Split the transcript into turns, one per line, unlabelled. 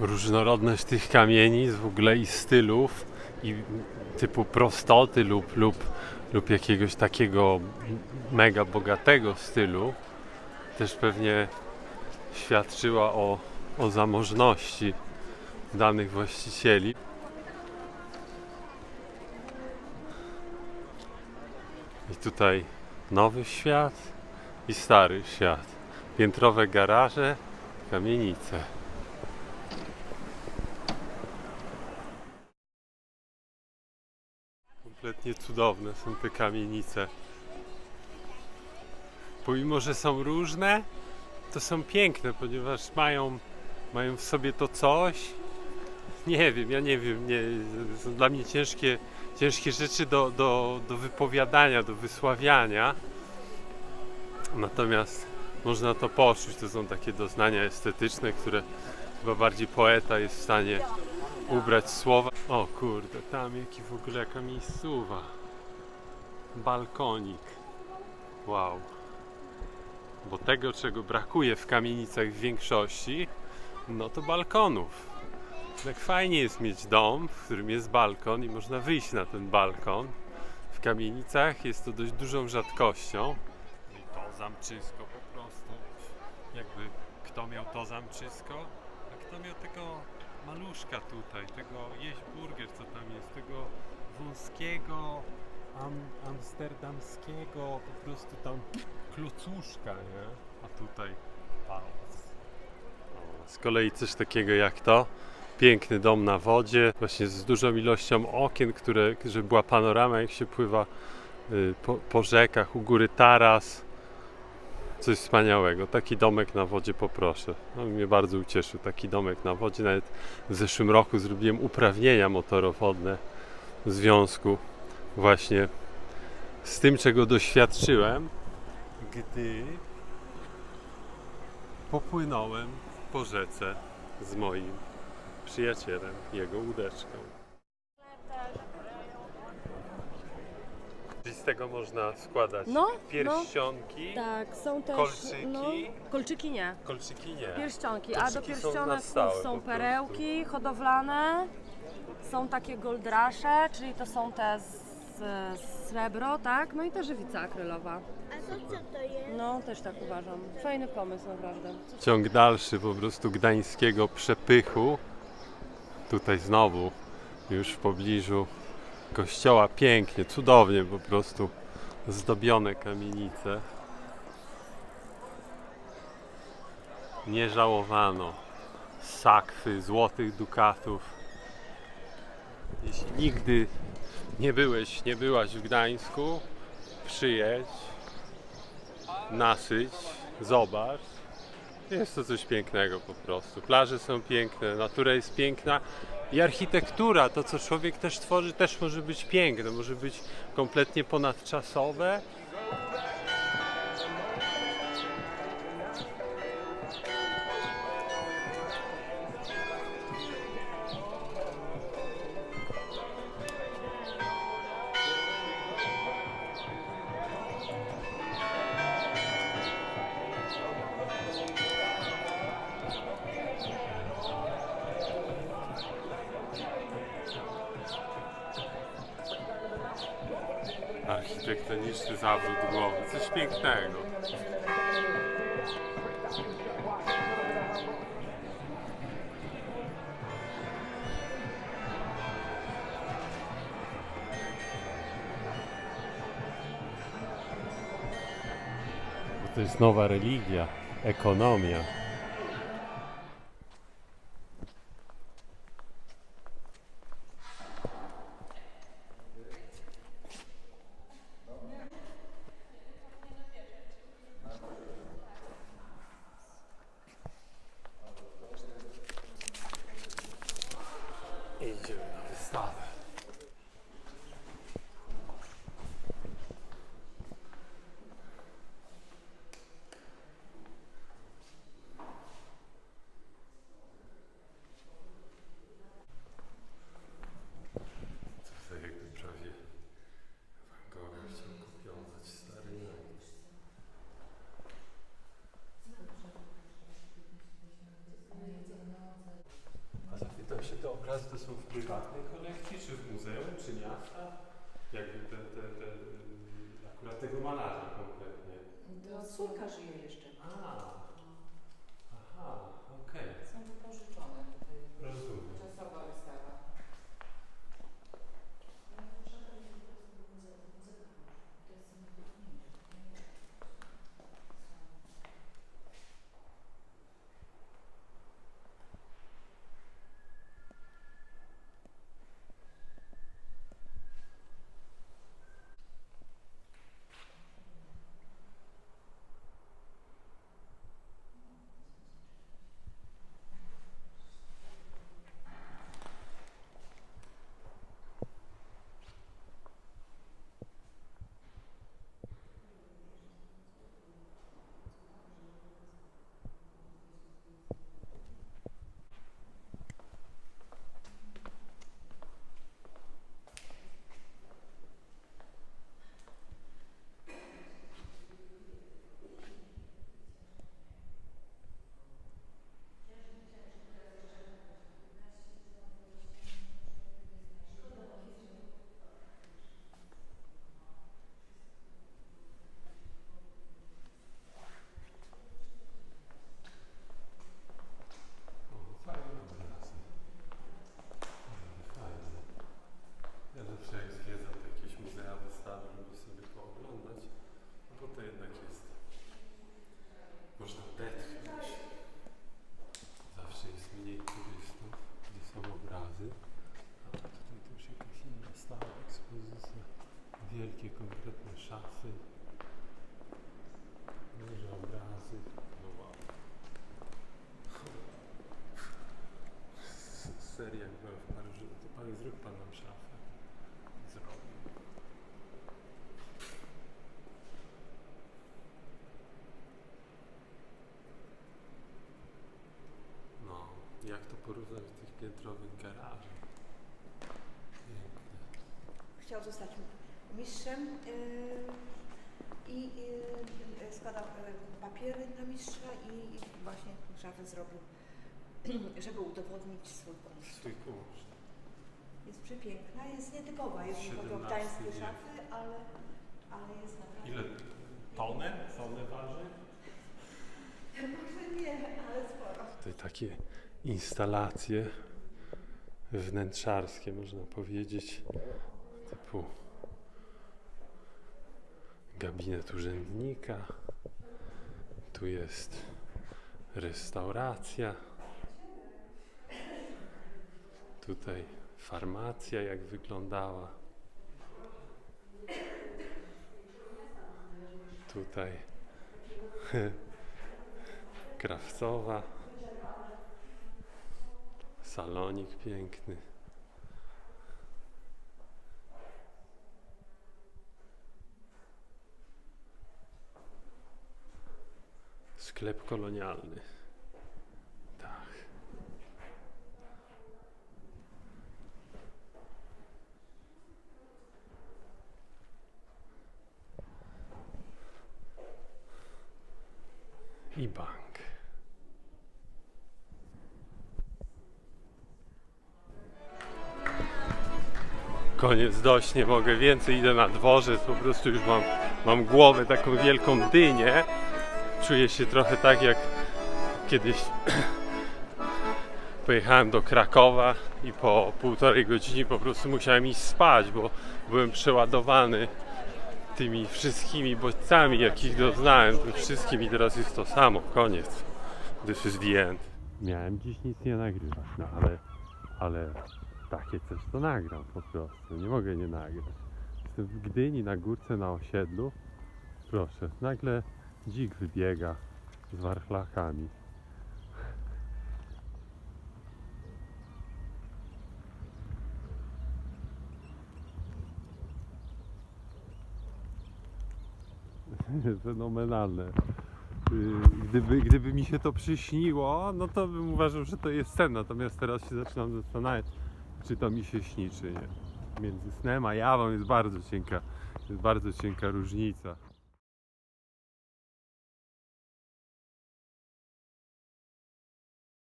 różnorodność tych kamienic w ogóle i stylów i typu prostoty lub, lub, lub jakiegoś takiego mega bogatego stylu też pewnie świadczyła o, o zamożności danych właścicieli. I tutaj nowy świat i stary świat. Piętrowe garaże, kamienice. Kompletnie cudowne są te kamienice. Pomimo, że są różne, to są piękne, ponieważ mają, mają w sobie to coś. Nie wiem, ja nie wiem, nie, są dla mnie ciężkie, ciężkie rzeczy do, do, do wypowiadania, do wysławiania. Natomiast można to poczuć, to są takie doznania estetyczne, które chyba bardziej poeta jest w stanie ubrać słowa. O kurde, tam jaki w ogóle jaka miejscowa. Balkonik. Wow. Bo tego, czego brakuje w kamienicach w większości, no to balkonów. Tak fajnie jest mieć dom, w którym jest balkon i można wyjść na ten balkon. W kamienicach jest to dość dużą rzadkością. I to zamczysko po prostu. Jakby kto miał to zamczysko, a kto miał tego maluszka tutaj, tego jeść burger, co tam jest, tego wąskiego, am, amsterdamskiego po prostu tam klocuszka, nie? A tutaj pałac. Z kolei coś takiego jak to. Piękny dom na wodzie, właśnie z dużą ilością okien, które, żeby była panorama, jak się pływa y, po, po rzekach, u góry taras. Coś wspaniałego. Taki domek na wodzie poproszę. No, mnie bardzo ucieszył taki domek na wodzie. Nawet w zeszłym roku zrobiłem uprawnienia motorowodne w związku właśnie z tym, czego doświadczyłem, gdy popłynąłem po rzece z moim przyjacielem, jego łódeczką. Czyli z tego można składać
No,
pierścionki,
Tak, są też.
Kolczyki?
No, kolczyki nie.
kolczyki nie.
Pierścionki, a do
Kolczyki są na
pierścionek
stałe po
są
prostu.
perełki hodowlane, są takie goldrasze, czyli to są te z, z srebro, tak? No i ta żywica akrylowa.
A to co to jest?
No, też tak uważam. Fajny pomysł, naprawdę.
Ciąg dalszy po prostu gdańskiego przepychu. Tutaj znowu, już w pobliżu kościoła, pięknie, cudownie po prostu zdobione kamienice. Nie żałowano sakwy, złotych dukatów. Jeśli nigdy nie byłeś, nie byłaś w Gdańsku, przyjedź, nasyć, zobacz. Jest to coś pięknego po prostu. Plaże są piękne, natura jest piękna i architektura, to co człowiek też tworzy, też może być piękne, może być kompletnie ponadczasowe. Architektoniczny zawrót głowy, coś pięknego. To jest nowa religia, ekonomia. Idziemy na wystawę. Tutaj jakby prawie Van Gogha chciał kopiować stary Rzym. Obrazy to są w prywatnej kolekcji, czy w muzeum, czy miasta? Jakby te, te, te, akurat tego malarza konkretnie.
To córka żyje jeszcze.
A, aha, okej,
Są wypożyczone tutaj.
rozumiem.
Czasowa wystawa.
O, fajne obrazy. Fajne. Ja zawsze jak zwiedzam jakieś muzea, wystawy, lubię sobie pooglądać, no bo to jednak jest... Można odetchnąć. Zawsze jest mniej turystów, gdzie są obrazy. A tutaj to już jakaś inna stała ekspozycja. Szafy. Duże obrazy. No wow. Seria jak była w Paryżu, to pan zrób pan nam szafę. Zrobił. No, jak to porównać do tych piętrowych garaży? Piękne.
chciał zostać mistrzem yy, i yy, składał yy, papiery na mistrza i, właśnie szafę zrobił, żeby udowodnić swój kunszt.
Swój kurz.
Jest przepiękna, jest nietypowa, jeżeli chodzi o
17
gdańskie szafy, ale, ale jest naprawdę...
Ile? Tonę? Tonę waży?
Może nie, ale sporo.
Tutaj takie instalacje wnętrzarskie, można powiedzieć, typu gabinet urzędnika. Tu jest restauracja. Tutaj farmacja, jak wyglądała. Tutaj krawcowa. Salonik piękny. Sklep kolonialny. Tak. I bank. Koniec dość, nie mogę więcej, idę na dworzec, po prostu już mam, mam głowę taką wielką dynię. Czuję się trochę tak jak kiedyś pojechałem do Krakowa i po półtorej godziny po prostu musiałem iść spać, bo byłem przeładowany tymi wszystkimi bodźcami, jakich doznałem, tym wszystkim i teraz jest to samo, koniec. This is the end. Miałem dziś nic nie nagrywać, no ale, ale takie coś to nagram po prostu, nie mogę nie nagrać. Jestem w Gdyni na górce na osiedlu, proszę, nagle dzik wybiega z warchlakami. Fenomenalne. Y, Gdyby, gdyby mi się to przyśniło, no to bym uważał, że to jest sen. Natomiast teraz się zaczynam zastanawiać, czy to mi się śni, czy nie. Między snem a jawą jest bardzo cienka, jest bardzo cienka różnica.